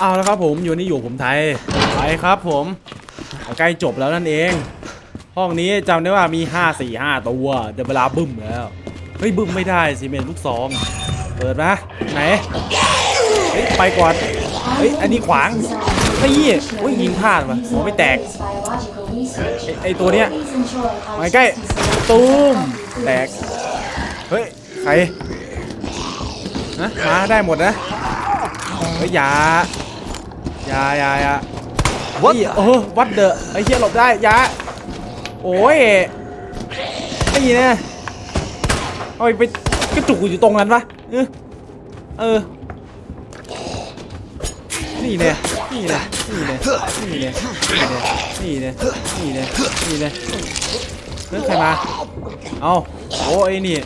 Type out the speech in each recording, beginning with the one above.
เอาแล้วครับผมอยู่นี่อยู่ผมไทยไปครับผมใกล้จบแล้วนั่นเอง ห้องนี้จำได้ว่ามี 5 4 5 ตัวเดี๋ยวเวลาบึ้มแล้วเฮ้ยบึ้มไม่ได้สิเมนลูกซอง เปิดนะไหนเฮ้ยไปก่อนเฮ้ยอันนี้ขวางนี่โอ้ยยิงพลาดว่ะหัวไม่แตกไอ้ตัวเนี้ยมาใกล้ตูมแตกเฮ้ยใครนะมาได้หมดนะเฮ้ยอย่า ย่าอย่าอย่า What นี่ the? เออวัดเดอะไอ้เหี้ยหลบได้อย่าโอ้ยนี่นะเอาไปกระจุกอยู่ตรงนั้นปะเออเออนี่เนี่ยนี่เนี่ยนี่เนี่ยนี่เนี่ยนี่เนี่ยนี่เนี่ยนี่เนี่ยเฮ้ยใครมาเอาโอ้ไอ้นี่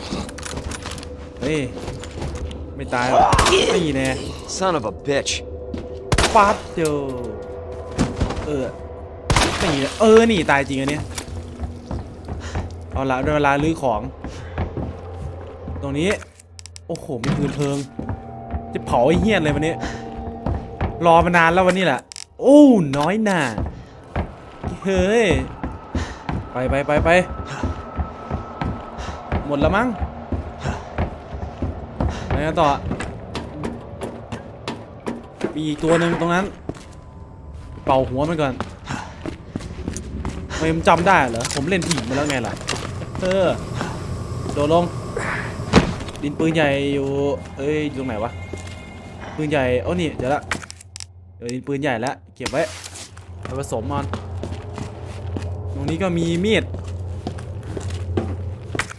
เฮ้ยไม่ตายหรอกนี่เนี่ย Son of a bitch. ปัดเดียวเออนี่เออนี่ตายจริงอันเนี้ยเอาละเวลาลื้อของ ตรงนี้ โอ้โหมีปืนเพลิง จะเผาไอ้เฮี้ยนเลยวันนี้ รอมานานแล้ววันนี้แหละ โอ้ น้อยหน่าเฮ้ย ไปไปไปไปหมดแล้วมั้งไปกันต่อ มีอีกตัวหนึ่งตรงนั้น เป่าหัวมันก่อนทำไมมันจำได้เหรอ ผมเล่นผีมาแล้วไงล่ะ เออ โดดลง ดินปืนใหญ่อยู่ เอ้ยอยู่ตรงไหนวะ ปืนใหญ่โอ้นี่เดี๋ยวละ เดี๋ยวดินปืนใหญ่แล้วเก็บไว้เอาผสมมัน ตรงนี้ก็มีมีด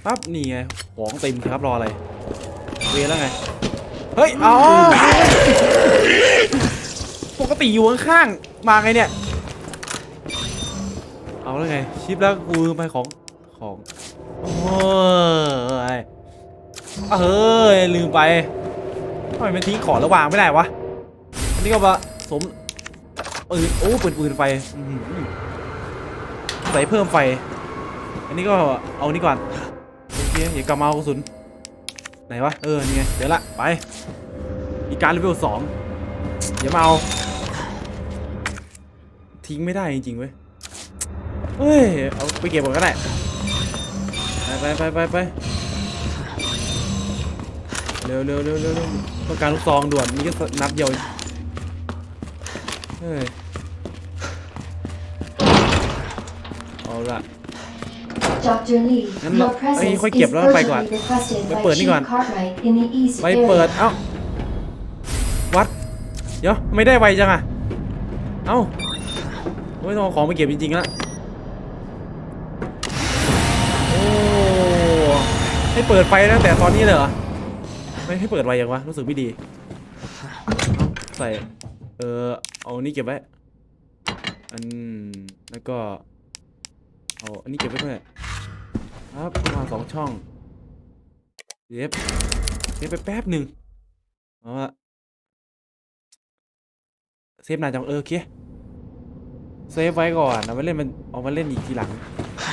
ปั๊บนี่ไงของเต็มครับรออะไร เวแล้วไง เฮ้ยอ๋อปก ติอยู่ข้างๆ มาไงเนี่ย เอาแล้วไง ชิปแล้วกูไปของของโอ้ยเฮ้ยลืมไปทำไมมันทิ้งของแล้ววางไม่ได้วะอันนี้ก็มาสมปืนโอ้ปืนปืนไฟใส่เพิ่มไฟ อันนี้ก็เอานี่ก่อนโอเคอย่ากำเอากระสุนไหนวะเออนี่ไงเดี๋ยวละไปอีกการเลเวลสองอย่ามาเอา ทิ้งไม่ได้จริงๆเว้ย เฮ้ย เอาไปเก็บก่อนก็ได้ ไปไปไปไปไปเร็วเร็วเร็วเร็วเร็วต้องการลูกซองด่วนมีแค่นัดเดียวเองเฮ้ย เอาละ Dr. Lee, Ngắn your lọ- presence Ê, khói is kẹp đó, bay urgently ก่อน requested Bay by ปิดนี่ Chief ก่อน Cartwright in the east ไปเปิด area. เอ้า วัด เดี๋ยวทำไม่ได้ไวจังอะเอ้า โอ้ยต้องเอาของไปเก็บจริงๆแล้วโอ้ให้เปิดไฟตั้งแต่ตอนนี้เลยเหรอไม่ให้เปิดไวยังวะรู้สึกไม่ดีใส่เออเอาอันนี้เก็บไว้อันแล้วก็เอาอันนี้เก็บไว้ด้วยครับมาสองช่องเย็บเย็บไปแป๊บหนึ่งเอาละเซฟนานจังเออโอเค เซฟไว้ก่อนเอาไว้เล่นมันเอามาเล่นอีกทีหลัง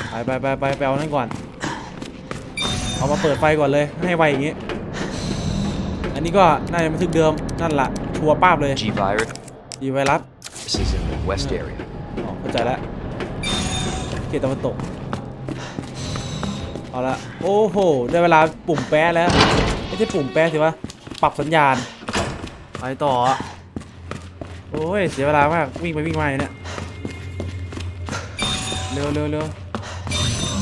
ไปไปไปไปไปเอานั่นก่อน เอามาเปิดไฟก่อนเลย ให้ไวอย่างงี้ อันนี้ก็น่าจะบันทึกเดิมนั่นละชัวร์ป้าบเลย G virus. ดีไวรัส This is in the west area. อ๋อเข้าใจแล้วเขตตะวันตก เอาละโอ้โห ได้เวลาปุ่มแป๊ะแล้ว ไม่ใช่ปุ่มแป๊ะสิวะ ปรับสัญญาณ ไปต่อโอ้ย เสียเวลามาก วิ่งไปวิ่งมาอยู่เนี่ย เร็วเร็วเร็ว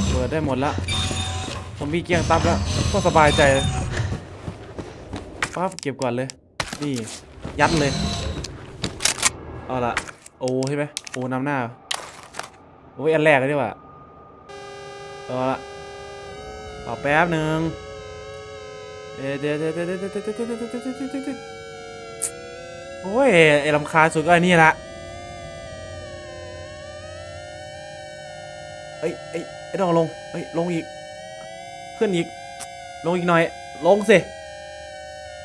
เปิดได้หมดละซอมบี้เกี้ยงตับแล้วก็สบายใจปั๊บเก็บก่อนเลย นี่ ยัดเลย เอาละโอ้ใช่ไหมโอ้นำหน้า โอ้ยอันแรกเลยดีกว่าเอาละเอแป๊บหนึ่งเดี๋ยวเดี๋ยวเดี๋ยวเดี๋ยวเดี๋ยวเดี๋ยวเดี๋ยวโอ้ยไอ้ลำคาสุดก็อันนี้ละ เอ้ยเอ้ยไอ้ดองลงเอ้ยลงอีก ขึ้นอีก ลงอีกหน่อย ลงสิ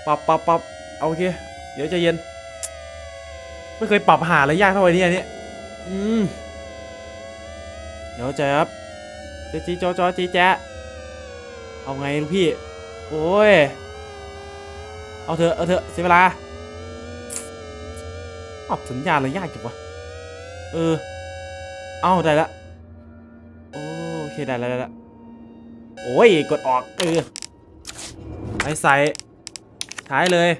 ปรับปรับปรับเอาโอเค เดี๋ยวใจเย็น ไม่เคยปรับหาอะไรยากเท่าไอ้นี่อันนี้อืมเดี๋ยวใจครับจ๊จีจอจอจีแจ๊ะเอาไงลูกพี่ โอ้ย เอาเถอะ เอาเถอะเสียเวลาปรับสัญญาณอะไรยากจังวะ เออ เอาได้ละ คได้แล้วได้แล้วโอ้ยกดออกเออไอ้ใส่ท้ายเลย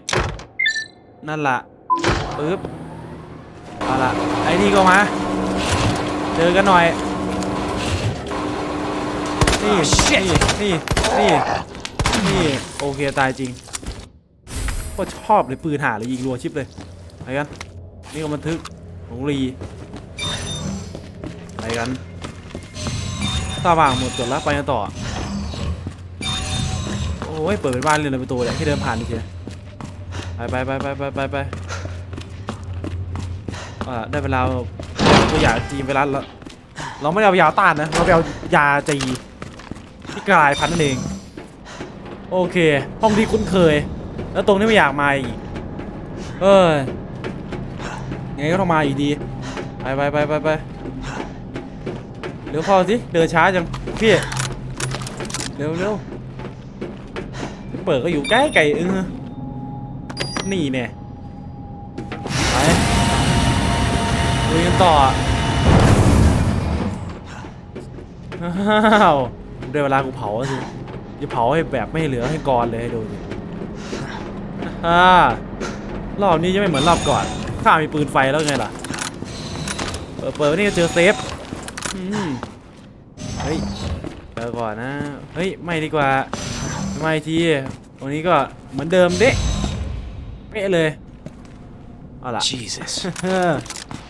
นั่นล่ะปึ๊บเอาละไอ้นี่ก็มาเจอกันหน่อยนี่นี่นี่นี่นี่โอเคตายจริงก็ชอบเลยปืนหาเลยยิงรัวชิปเลยไปกันนี่ก็บันทึกของรีไปกัน ตาว่างหมดจดแล้วไปกันต่อ โอ้ยเปิดเป็นบ้านเลยเลยประตูเนี่ยแค่เดินผ่านนี่เฉยไปไปไปไปไปไปไปอ่าได้เวลาตัวยาจีนเวลาเราเราไม่เอายาต้านนะเราไปเอายาจีที่กลายพันธุ์นั่นเอง โอเค ห้องที่คุ้นเคย แล้วตรงนี้ไม่อยากมาอีกเอ้ยไงก็ต้องมาอีกดี ไปไปไปไปไป เร็วเข้าสิ เดินช้าจัง พี่ เร็วเร็วเปิดก็อยู่ใกล้ไก่เออนี่เนี่ยไปลุยกันต่ออ้าวได้เวลากูเผาสิจะเผาให้แบบไม่เหลือให้กรเลยให้ดูสิอ่ารอบนี้จะไม่เหมือนรอบก่อน ข้ามีปืนไฟแล้วไงล่ะ เปิดเปิดนี่ก็เจอเซฟ เจอก่อนนะเฮ้ยไม่ดีกว่าไม่ทีตรงนี้ก็เหมือนเดิมเด๊ะเป๊ะเลยเอาล่ะ Jesus. เออ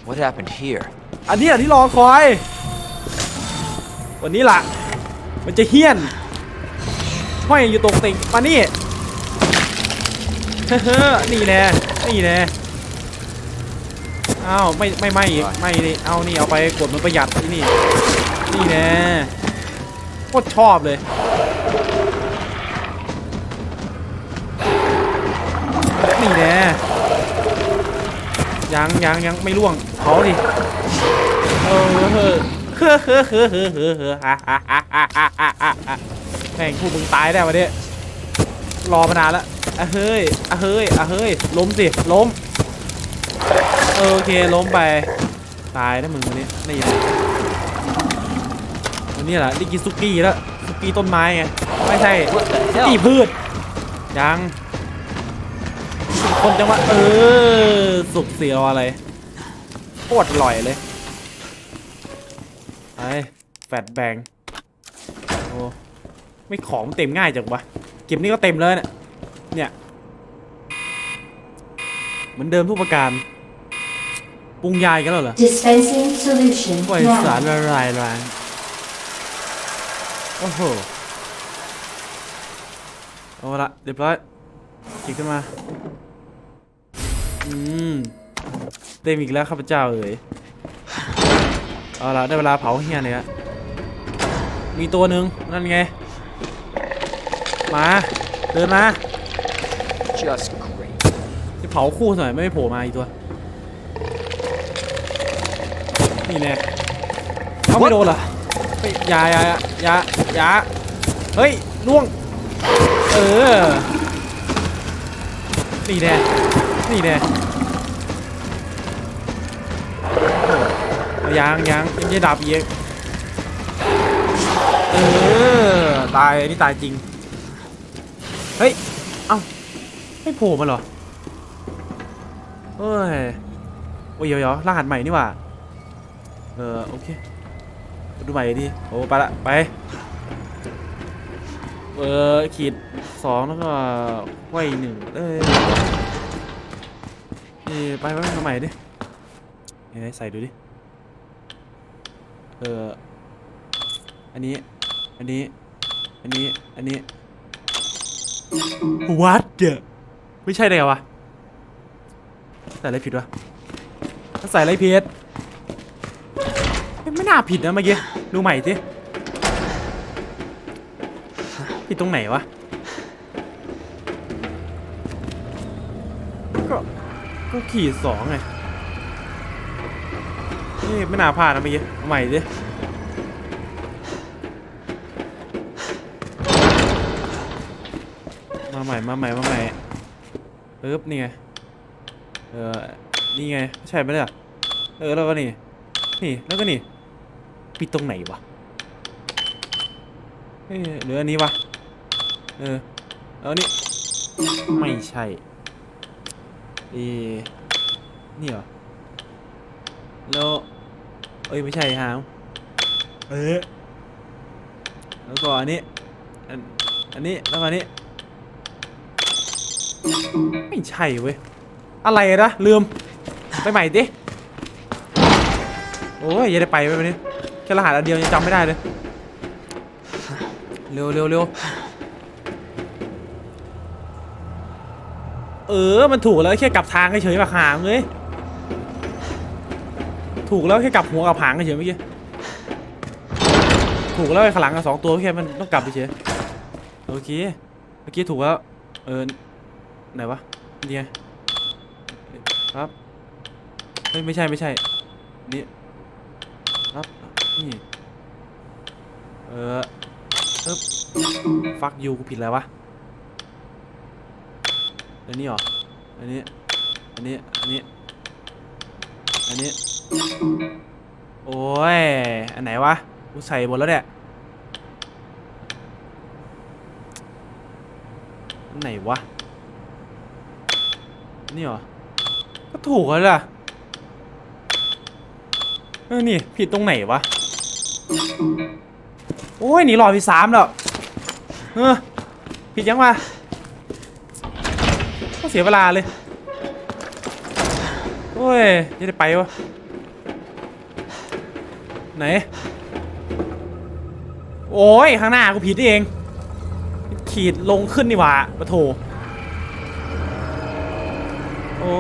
What happened here? อันนี้อันที่รอคอย วันนี้ล่ะ มันจะเฮี้ยนห้อยอยู่ตรงติ่งมานี่เฮ้อนี่แน่นี่แน่อ้าวไม่ไม่ไม่อีกไม่นี่เอานี่เอาไปกดมันประหยัดที่นี่นี่แน่ โคตรชอบเลยนี่แน่ยังยังยังไม่ล่วงเขาดิเออเฮ้อเฮ้อเฮ้อเฮ้อเฮ้อเฮ้อเฮ้อฮ่าฮ่าฮ่าฮ่าฮ่าฮ่าฮ่าแม่งพวกมึงตายได้วันนี้รอมานานล้วอะเฮ้ยอะเฮ้ยอะเฮ้ยล้มสิล้มเออโอเคล้มไปตายนะมึงวันนี้นี่ นะวันนี้แหละได้กินซุกี้แล้วซุกี้ต้นไม้ไงไม่ใช่ What the ซุกี้ hell? พืชยังคนจังหวะเออสุกเสียวอะไรโคตรอร่อยเลยไอ้แฟดแบงโอ้ไม่ของมันเต็มง่ายจังวะเก็บนี่ก็เต็มเลยเนี่ยเนี่ยเหมือนเดิมทุกประการปรุงยายกันแล้วเหรอ Dispensing solution ปล่อยสาร now. ละลายแรง โอ้โหเอาละเรียบร้อยจิกขึ้นมาอืมเต็มอีกแล้วข้าพเจ้าเอ๋ยเอาละได้เวลาเผาเฮียเนี่ยมีตัวหนึ่งนั่นไง มา เดินมา Just great. จะเผาคู่หน่อยไม่โผล่มาอีกตัว นี่แน่เขาไม่โดนเหรอเฮ้ ยอยาอยาอยาอยาเฮ้ยล่วง เออ นี่แน่นี่แน่โอ้โหเอายังยังยังจะดับอีกเออ ตาย นี่ตายจริง เฮ้ย เอ้า ไม่โผล่มาเหรอเฮ้ย โอ้ยเดี๋ยวๆรหัสใหม่นี่ว่า เออ โอเค ดูใหม่ดิโอ้ไปละไปเออขีดสองแล้วก็ไว้หนึ่งเอ้ยนี่ไปไปทำใหม่ดิเฮ้ยใส่ดูดิเอออันนี้อันนี้อันนี้อันนี้วัดเดอะไม่ใช่ได้ไงวะใส่อะไรผิดวะถ้าใส่อะไรผิด ไม่น่าผิดนะเมื่อกี้ดูใหม่สิผิดตรงไหนวะก็ก็ขีดสองไงนี่ไม่น่าพลาดนะเมื่อกี้ใหม่สิมาใหม่มาใหม่มาใหม่ปึ๊บนี่ไงเออนี่ไงใช่ไหมเนี่ยเออแล้วก็นี่นี่แล้วก็นี่ ปิดตรงไหนวะเอ้ยหรืออันนี้วะ เออแล้วนี่ไม่ใช่เอนี่เหรอ แล้ว เอ้ย ไม่ใช่ฮาวเออแล้วก็อันนี้ อัน อันนี้ แล้วก็อันนี้ ไม่ใช่เว้ย อะไรนะลืม ไปใหม่ดิ โอ้ย อยังได้ไปไหมวันนี้ แค่รหัสอันเดียวยังจำไม่ได้เลย เร็วเร็วเร็วเออ มันถูกแล้วแค่กลับทางเฉยๆแบบหางเลย ถูกแล้วแค่กลับหัวกับหางเฉยๆเมื่อกี้ ถูกแล้วไอ้ขลังกับสองตัวแค่มันต้องกลับเฉยโอเค เมื่อกี้ถูกแล้ว เออ ไหนวะ นี่ไง ครับเฮ้ยไม่ใช่ไม่ใช่ นี่ นี่ เออเอ๊บฟักยูกูผิดแล้ววะ อันนี้เหรอ อันนี้ อันนี้ อันนี้ อันนี้ โอ้ย อันไหนวะ กูใส่หมดแล้วเนี่ย อันไหนวะ นี่เหรอ ก็ถูกแล้วล่ะเออนี่ ผิดตรงไหนวะ โอ้ยหนีหลอดที่สามแล้วเออผิดยังวะก็เสียเวลาเลย โอ้ยจะได้ไปวะ ไหน โอ้ย ข้างหน้ากูผิดเอง ขีดลงขึ้นนี่หว่าปะโถโอ้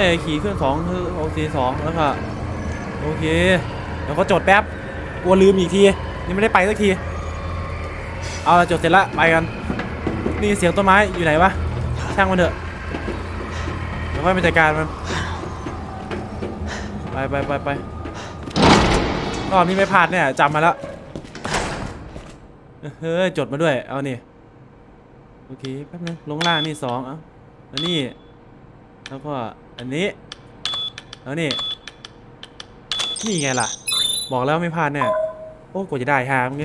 ย ขีดขึ้นสองคือโอเคสองแล้วก็โอเค เดี๋ยวก็จดแป๊บ กลัวลืมอีกทียังไม่ได้ไปสักที เอาละจดเสร็จละไปกัน นี่เสียงต้นไม้อยู่ไหนวะช่างมันเถอะเดี๋ยวค่อยไปจัดการมันไปไปไปไปรอบนี้ไม่พลาดเนี่ยจำมาแล้วเฮ้ยจดมาด้วยเอานี่โอเคแป๊บนึงลงล่างนี่สองเอะแล้วนี่แล้วก็อันนี้แล้วนี่นี่ไงล่ะ บอกแล้วไม่พลาดแน่โอ้กว่าจะได้ฮามึงไง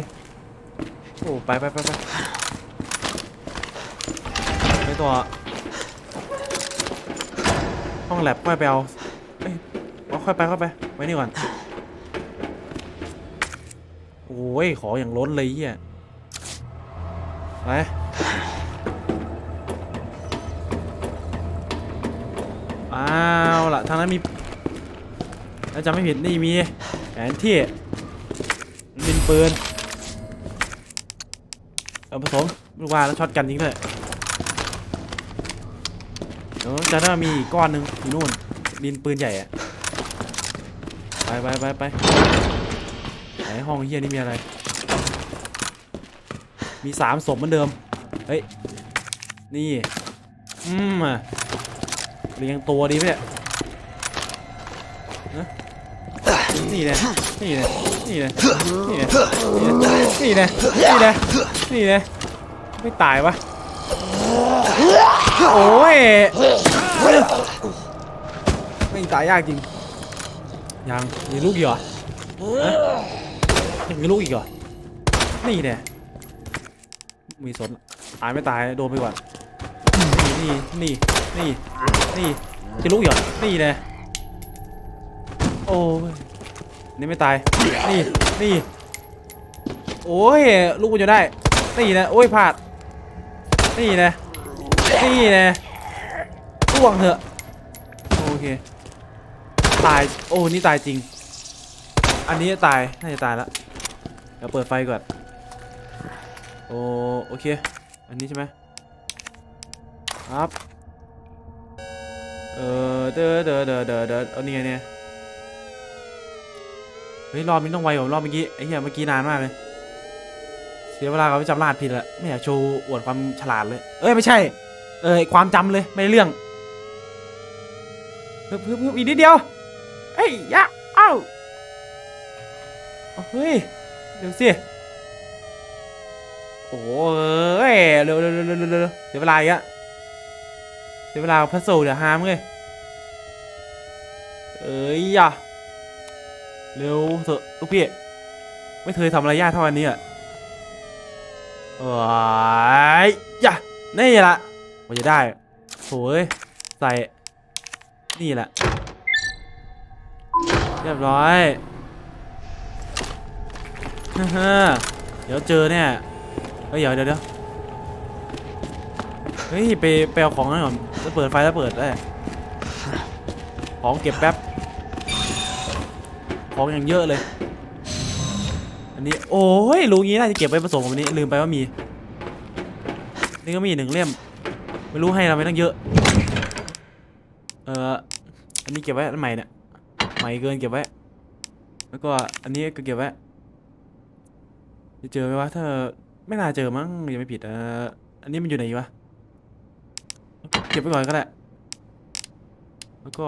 โอ้ไปไปไปไปไปต่อห้องแลบค่อยไปเอาเอ้ยเอาค่อยไปค่อยไปไว้นี่ก่อนโอ้ยขออย่างล้นเลยเฮียไปอ้าวล่ะทางนั้นมีถ้าจำไม่ผิดนี่มี แผนที่ดินปืนเอาผสมลูกว่าแล้วช็อตกันยิงเลยเดี๋ยวจะน่ามีอีกก้อนหนึ่งอยู่นู่น ดินปืนใหญ่อะไปไปไปไปไหนห้องเฮียนี่มีอะไร มีสามศพเหมือนเดิม เฮ้ย นี่ อืมอะเรียงตัวดีไหมเนี่ย นี่แหละนี่แหละนี่แหละนี่แหละนี่แหละนี่แหละนี่แหละไม่ตายวะโอ้ยไม่ตายยากจริงยังมีลูกอีกเหรอยังมีลูกอีกเหรอนี่แน่มีสนตายไม่ตายโดนไปก่อนนี่นี่นี่นี่จะลูกอีกเหรอนี่แน่โอ้ย นี่ไม่ตาย นี่ นี่ โอ้ย ลูกมันจะได้ นี่นะ โอ้ยพลาด นี่นะ นี่นะล่วงเถอะ โอเค ตาย โอ้ นี่ตายจริง อันนี้ตาย น่าจะตายแล้วเดี๋ยวเปิดไฟก่อน โอโอเค อันนี้ใช่ไหมครับ เออเดอเดอเดอเดอเดอเอานี่ไงเนี่ย เฮ้ยรอบนี้ต้องไวกว่ารอบเมื่อกี้ไอ้เหี้ยเมื่อกี้นานมากเลย เสียเวลากับไปจำรหัสผิดละไม่อยากโชว์อวดความฉลาดเลย เอ้ยไม่ใช่ เอ้ยความจำเลยไม่ได้เรื่องเพิ่มเพิ่มอีกนิดเดียวเอ้ยยะเอ้าเฮ้ยเดี๋ยวสิโอ้ยเร็วเร็วเร็วเร็วเร็วเร็วเสียเวลาอีกอะเสียเวลากับพัสดุเดี๋ยวหามเลยเอ้ยอย่า เร็วเถอะลูกพี่ ไม่เคยทำอะไรยากเท่าอันนี้อะเอ้ยย่านี่ละว่าจะได้โอ้ยใส่ นี่แหละ เรียบร้อยฮ่าเดี๋ยวเจอเนี่ยเฮ้ยเดี๋ยวเดี๋ยวเดี๋ยวเฮ้ยไปไปเอาของนั่นก่อนจะเปิดไฟแล้วเปิดได้ของเก็บแป๊บ ของอย่างเยอะเลย อันนี้โอ้ยรู้งี้น่าจะเก็บไว้ผสมกับอันนี้ลืมไปว่ามี นี่ก็มีหนึ่งเล่ม ไม่รู้ให้เราไม่ต้องเยอะ เอออันนี้เก็บไว้อันใหม่เนี่ยใหม่เกินเก็บไว้ แล้วก็อันนี้ก็เก็บไว้จะเจอไหมวะถ้าไม่น่าเจอมั้งยังไม่ผิดอออันนี้มันอยู่ไหนวะเก็บไว้ก่อนก็ได้แล้วก็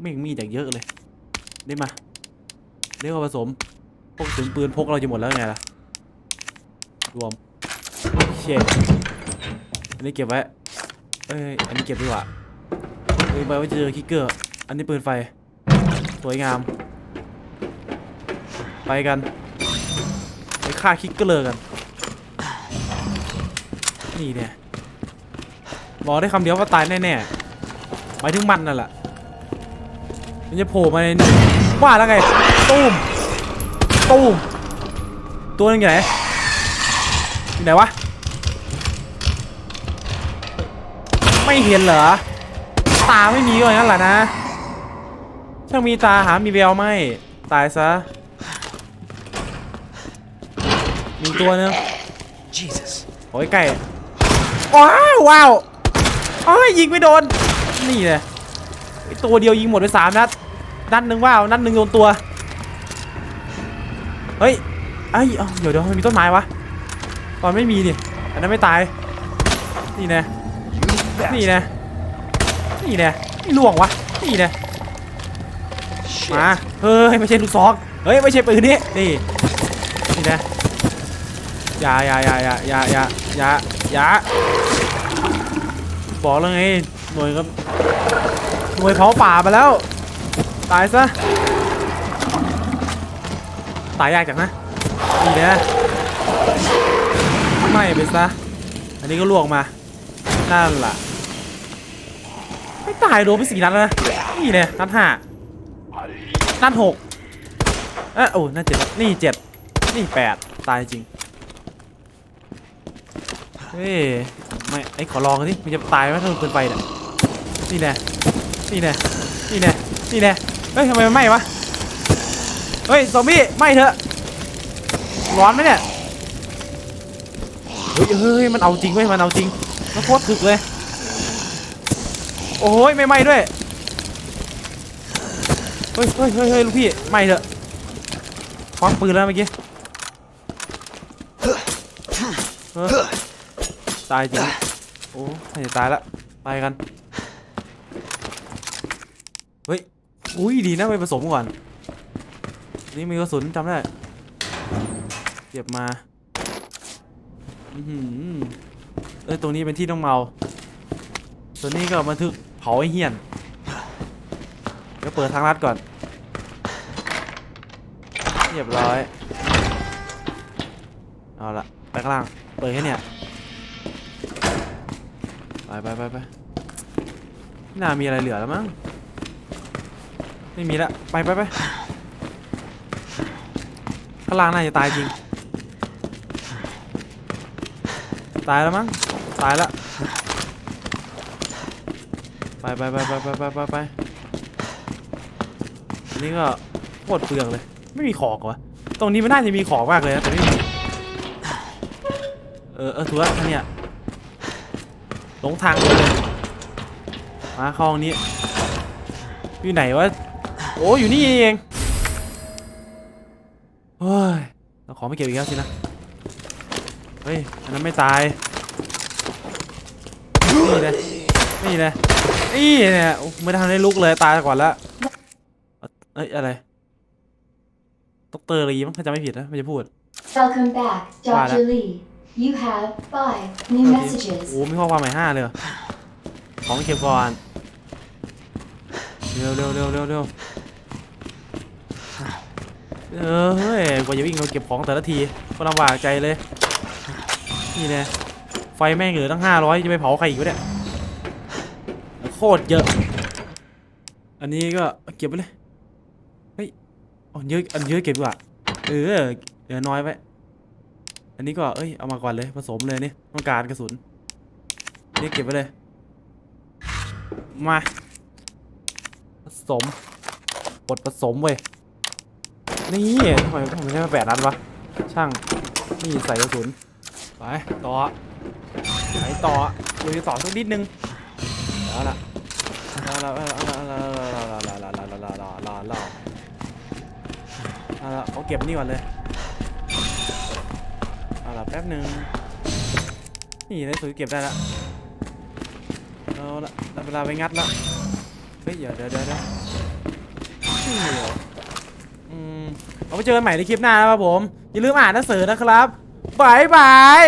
ไม่มีจากเยอะเลย ได้มาเรียกว่าผสม พวกกระสุนปืนพกเราจะหมดแล้วไงล่ะ รวม เชดอันนี้เก็บไว้ เอ้ย อันนี้เก็บดีกว่าเอ้ยไปไว้เจอคิกเกอร์ อันนี้ปืนไฟ สวยงาม ไปกัน ไปฆ่าคิกเกอร์กัน นี่เนี่ย บอกได้คำเดียวว่าตายแน่ๆหมายถึงมันนั่นแหละ มันจะโผล่มาในนี่ ว่าแล้วไงตูมตูมตัวนึงอยู่ไหนอยู่ไหนวะไม่เห็นเหรอตาไม่มีก็อย่างนั้นแหละนะช่างมีตาหามีแววไหมตายซะมีตัวนึง Jesus. โอ้ยไก่ว้าวว้าวโอ้ยยิงไม่โดนนี่เลยไอ้ตัวเดียวยิงหมดไปสามนัด นัดหนึ่งว้าวนัดหนึ่งโดนตัว เฮ้ยไอ้ยเดี๋ยวเดี๋ยวมันมีต้นไม้วะ ตอนไม่มีนี่อันนั้นไม่ตาย นี่น่นี่น่นี่น่ไม่ล่วงวะ นี่น่ Shit. มา เฮ้ยไม่ใช่ลูกซองเฮ้ยไม่ใช่ปืนนี่ นี่ นี่นะอย่าอย่าอย่าอย่าอย่าอย่าอย่าอย่าบอกแล้วไงหน่วยกับหน่วยเผาป่าไปแล้ว ตายซะ ตายยากจังนะนี่นะไม่ไปซะ อันนี้ก็ล่วงมา นั่นล่ะ ไม่ตายโดนไปสี่นัดแล้วนะ นี่เนี่ยนัดห้านัดหกเอะโอ้นัดเจ็ดนี่เจ็ดนี่แปดตายจริง เฮ้ย ไม่ ไอ้ขอลองกันดิมันจะตายไหมถ้ามันเกินไปเนี่ยนี่แน่นี่แน่นี่แน่นี่แน่ เฮ้ยทำไมมันไหม้วะ เฮ้ยซอมบี้ไหม้เถอะ ร้อนไหมเนี่ย เฮ้ยเฮ้ยมันเอาจริงเว้ยมันเอาจริง มันโคตรถึกเลย โอ้ยไม่ไหม้ด้วย เฮ้ยเฮ้ยเฮ้ยเฮ้ยลูกพี่ไหม่เถอะควักปืนแล้วเมื่อกี้ตายจริง โอ้น่าจะตายละไปกัน เฮ้ย อุ้ยดีนะไปผสมก่อน นี่มีกระสุนจำได้เก็บมาอือออตรงนี้เป็นที่ต้องเมาตัวนี้ก็บันทึกเผาไอ้เหี้ยนเดี๋ยวเปิดทางลัดก่อน เรียบร้อย เอาละไปข้างล่าง เปิดแค่เนี่ย ไปไปไปไปน่ามีอะไรเหลือแล้วมั้ง ไม่มีละไปไปไปข้างล่างน่าจะตายจริง ตายแล้วมั้งตายละไปไปไปไปไปไปไปไปนนี้ก็โคตรเปลืองเลย ไม่มีของวะตรงนี้มันน่าจะมีของมากเลยนะแต่ไม่มีเออเออถือว่าท่านเนี่ยหลงทางเลยมาเข้าห้องนี้อยู่ไหนวะ โอ้อยู่นี่เองเฮ้ยเราของไม่เก็บอีกแล้วสินะ เฮ้ย อันนั้นไม่ตาย นี่เลยนี่เลยนี่เนี่ยโอ้ไม่ทันได้ลุกเลยตายก่อนแล้วเอ้ย อะไรดอกเตอร์ลีมั้งถ้าจำไม่ผิดนะ ไม่จะพูด Welcome back, Voilà. Dr. Lee. You have five new โอ้ messages. มีข้อความใหม่ห้าเลยเหรอของเก็บก่อน เร็วเร็วเร็วเร็วเร็ว เฮ้ยกว่าจะวิ่งมาเก็บของแต่ละทีก็ลำบากใจเลย นี่น่ไฟแม่งเหลือตั้งห้าร้อยจะไปเผาใครอีกวะเนี่ยโคตรเยอะ อันนี้ก็เก็บไปเลย เฮ้ยอ๋อเยอะอันเยอะเก็บดีกว่าเออเหลือน้อยไว้อันนี้ก็เอ้ยเอามาก่อนเลยผสมเลยนี่ต้องการกระสุนนี่เก็บไว้เลย มาผสมกดผสมเว้ย นี่ทำไมทำไมไม่ได้มาแปดนัดวะ ช่าง นี่ใส่กระสุน ไป ต่อไปต่อลุยต่อสักนิดนึงเอาละเอาละเอาละเอาละเอาละเอาละเอาละเอาละเอาละเอาละเอาละเอาละเอาละเอาเก็บนี่ก่อนเลยเอาละแป๊บนึง นี่ในสุดเก็บได้ละเอาละได้เวลาไปงัดละเฮ้ยเดี๋ยวเดี๋ยวเดี๋ยวเดี๋ยวนี่เหร อืมเอาไปเจอกันใหม่ในคลิปหน้านะครับผม อย่าลืมอ่านหนังสือนะครับบายบาย